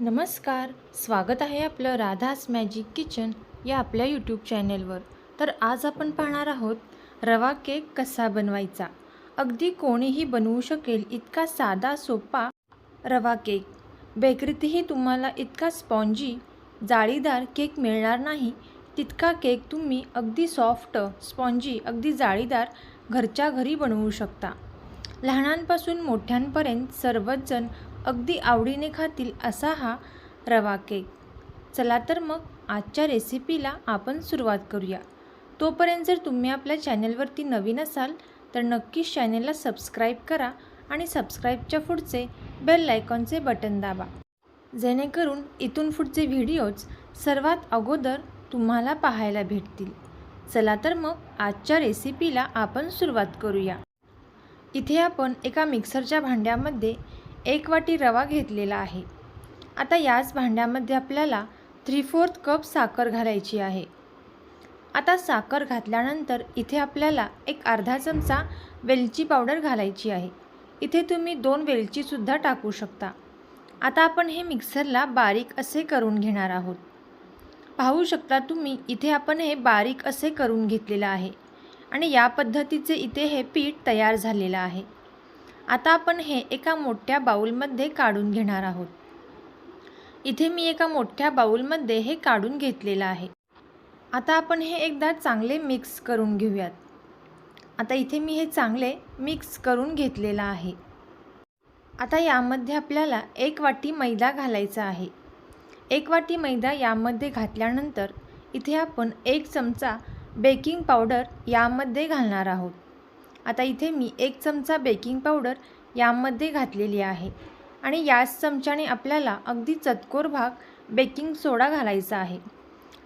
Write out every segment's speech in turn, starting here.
नमस्कार स्वागत आहे आपलं राधास मॅजिक किचन या आपल्या यूट्यूब चॅनेलवर तर आज आपण पाहणार आहोत रवा केक कसा बनवायचा? अगदी कोणीही बनवू शकेल इतका साधा सोपा रवा केक. बेकरीतही तुम्हाला इतका स्पॉन्जी जाळीदार केक मिळणार नाही तितका केक तुम्ही अगदी सॉफ्ट स्पॉन्जी अगदी जाळीदार घरच्या घरी बनवू शकता. लहानांपासून मोठ्यांपर्यंत सर्वच जण अगदी आवडीने खातील असा हा रवा केक चला तर मग आजच्या रेसिपीला आपण सुरुवात करूया. तोपर्यंत जर तुम्ही आपल्या चॅनलवरती नवीन असाल तर नक्कीच चॅनलला सबस्क्राईब करा आणि सबस्क्राईबच्या पुढचे बेल लायकॉनचे बटन दाबा. जेणेकरून इथून पुढचे व्हिडिओज सर्वात अगोदर तुम्हाला पाहायला भेटतील. चला तर मग आजच्या रेसिपीला आपण सुरुवात करूया. इथे आपण एका मिक्सरच्या भांड्यामध्ये एक वाटी रवा घेतलेला आहे. आता याच भांड्यामध्ये आपल्याला थ्री फोर्थ कप साखर घालायची आहे. आता साखर घातल्यानंतर इथे आपल्याला एक अर्धा चमचा वेलची पावडर घालायची आहे. इथे तुम्ही दोन वेलचीसुद्धा टाकू शकता. आता आपण हे मिक्सरला बारीक असे करून घेणार आहोत. पाहू शकता तुम्ही इथे आपण हे बारीक असे करून घेतलेलं आहे. आणि या पद्धतीचे इथे हे पीठ तयार झालेलं आहे. आता आपण हे एका मोठ्या बाऊलमध्ये काढून घेणार आहोत. इथे मी एका मोठ्या बाऊलमध्ये हे काढून घेतलेलं आहे. आता आपण हे एकदा चांगले मिक्स करून घेऊयात. आता इथे मी हे चांगले मिक्स करून घेतलेलं आहे. आता यामध्ये आपल्याला एक वाटी मैदा घालायचा आहे. एक वाटी मैदा यामध्ये घातल्यानंतर इथे आपण एक चमचा बेकिंग पावडर यामध्ये घालणार आहोत. आता इथे मी एक चमचा बेकिंग पावडर यामध्ये घातलेली आहे. आणि याच चमच्याने आपल्याला अगदी चतकोर भाग बेकिंग सोडा घालायचा आहे.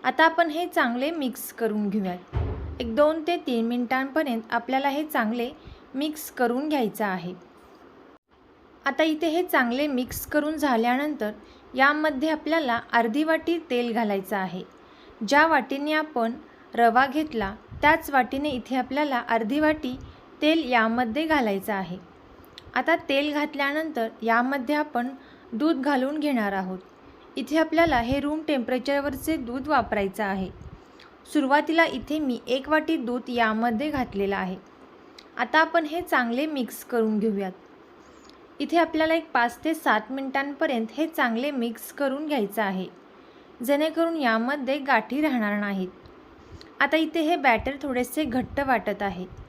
आता आपण हे चांगले मिक्स करून घेऊयात. एक दोन ते तीन मिनटांपर्यंत आपल्याला हे चांगले मिक्स करून घ्यायचं आहे. आता इथे हे चांगले मिक्स करून झाल्यानंतर यामध्ये आपल्याला अर्धी वाटी तेल घालायचं आहे. ज्या वाटीने आपण रवा घेतला त्याच वाटीने इथे आपल्याला अर्धी वाटी तेल यामध्ये घालायचं आहे. आता तेल घातल्यानंतर यामध्ये आपण दूध घालून घेणार आहोत. इथे आपल्याला हे रूम टेम्परेचरवरचे दूध वापरायचं आहे. सुरुवातीला इथे मी एक वाटी दूध यामध्ये घातलेलं आहे. आता आपण हे चांगले मिक्स करून घेऊयात. इथे आपल्याला एक पाच ते सात मिनटांपर्यंत हे चांगले मिक्स करून घ्यायचं आहे. जेणेकरून यामध्ये गाठी राहणार नाहीत. आता इथे हे बॅटर थोडेसे घट्ट वाटत आहे.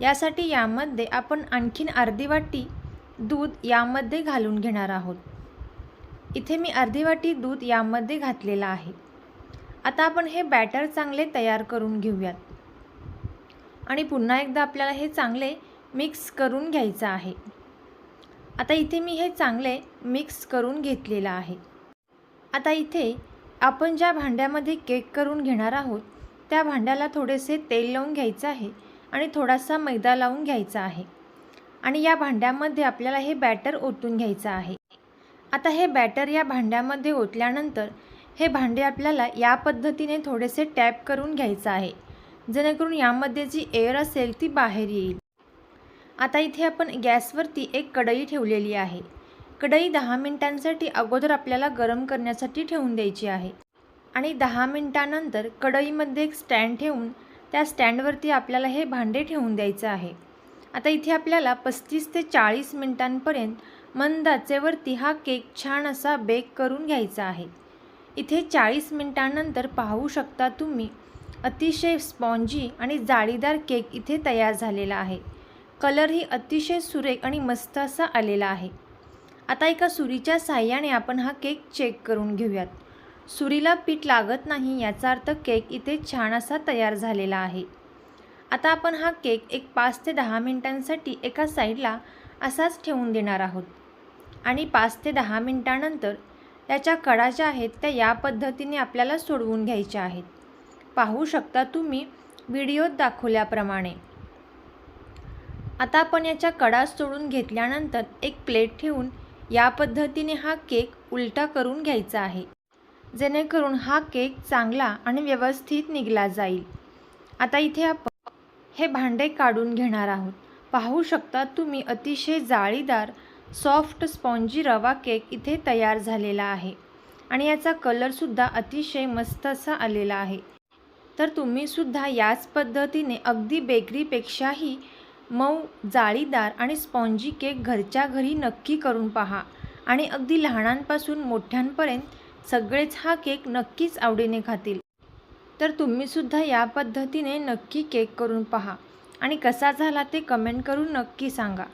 यासाठी यामध्ये आपण आणखीन अर्धी वाटी दूध यामध्ये घालून घेणार आहोत. इथे मी अर्धी वाटी दूध यामध्ये घातलेलं आहे. आता आपण हे बॅटर चांगले तयार करून घेऊयात. आणि पुन्हा एकदा आपल्याला हे चांगले मिक्स करून घ्यायचं आहे. आता इथे मी हे चांगले मिक्स करून घेतलेलं आहे. आता इथे आपण ज्या भांड्यामध्ये केक करून घेणार आहोत त्या भांड्याला थोडेसे तेल लावून घ्यायचं आहे. आणि थोडासा मैदा लावून घ्यायचा आहे. आणि या भांड्यामध्ये आपल्याला हे बॅटर ओतून घ्यायचं आहे. आता हे बॅटर या भांड्यामध्ये ओतल्यानंतर हे भांडे आपल्याला या पद्धतीने थोडेसे टॅप करून घ्यायचं आहे. जेणेकरून यामध्ये जी एअर असेल ती बाहेर येईल. आता इथे आपण गॅसवरती एक कढई ठेवलेली आहे. कढई दहा मिनिटांसाठी अगोदर आपल्याला गरम करण्यासाठी ठेवून द्यायची आहे. आणि दहा मिनटानंतर कढईमध्ये एक स्टँड ठेवून त्या स्टँडवरती आपल्याला हे भांडे ठेवून द्यायचं आहे. आता इथे आपल्याला पस्तीस ते चाळीस मिनटांपर्यंत मंद आचेवरती हा केक छान असा बेक करून घ्यायचा आहे. इथे चाळीस मिनटांनंतर पाहू शकता तुम्ही अतिशय स्पॉन्जी आणि जाळीदार केक इथे तयार झालेला आहे. कलरही अतिशय सुरेख आणि मस्त असा आलेला आहे. आता एका सुरीच्या साह्याने आपण हा केक चेक करून घेऊयात. सुरीला पीठ लागत नाही याचा अर्थ केक इथे छान असा तयार झालेला आहे. आता आपण हा केक एक पाच ते दहा मिनटांसाठी एका साईडला असाच ठेवून देणार आहोत. आणि पाच ते दहा मिनटानंतर त्याच्या कडा ज्या आहेत त्या या पद्धतीने आपल्याला सोडवून घ्यायच्या आहेत. पाहू शकता तुम्ही व्हिडिओत दाखवल्याप्रमाणे. आता आपण याच्या कडा सोडून घेतल्यानंतर एक प्लेट ठेवून या पद्धतीने हा केक उलटा करून घ्यायचा आहे. जेणेकरून हा केक चांगला आणि व्यवस्थित निघला जाईल. आता इथे आपण हे भांडे काढून घेणार आहोत. पाहू शकता तुम्ही अतिशय जाळीदार सॉफ्ट स्पॉन्जी रवा केक इथे तयार झालेला आहे. आणि याचा कलरसुद्धा अतिशय मस्त असा आलेला आहे. तर तुम्हीसुद्धा याच पद्धतीने अगदी बेकरीपेक्षाही मऊ जाळीदार आणि स्पॉन्जी केक घरच्या घरी नक्की करून पहा. आणि अगदी लहानांपासून मोठ्यांपर्यंत सगळेच हा केक नक्कीच आवडीने खातील. तर तुम्हीसुद्धा या पद्धतीने नक्की केक करून पहा. आणि कसा झाला ते कमेंट करून नक्की सांगा.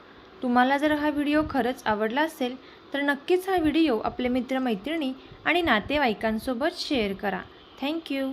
तुम्हाला जर हा व्हिडिओ खरंच आवडला असेल तर नक्कीच हा व्हिडिओ आपले मित्रमैत्रिणी आणि नातेवाईकांसोबत शेअर करा. थँक्यू.